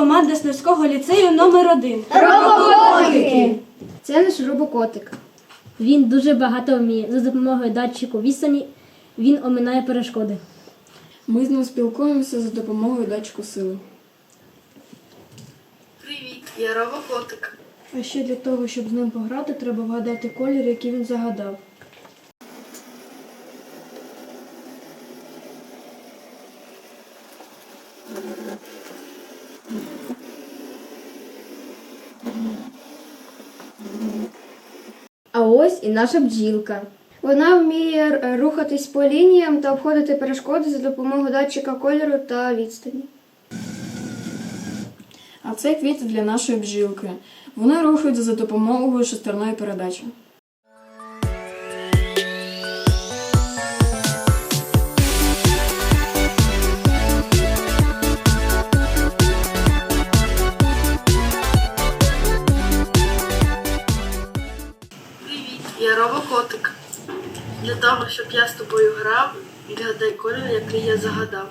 команда Сневського ліцею номер 1 Роботики! Це наш робокотик. Він дуже багато вміє. За допомогою датчику відстані він оминає перешкоди. Ми з ним спілкуємося за допомогою датчику сили. Привіт, я робокотик. А ще для того, щоб з ним пограти, треба вгадати колір, який він загадав. А ось і наша бджілка. Вона вміє рухатись по лініям та обходити перешкоди за допомогою датчика кольору та відстані. А це квіти для нашої бджілки. Вони рухаються за допомогою шестерної передачі. Я робокотик. Для того, щоб я з тобою грав, відгадай колір, який я загадав.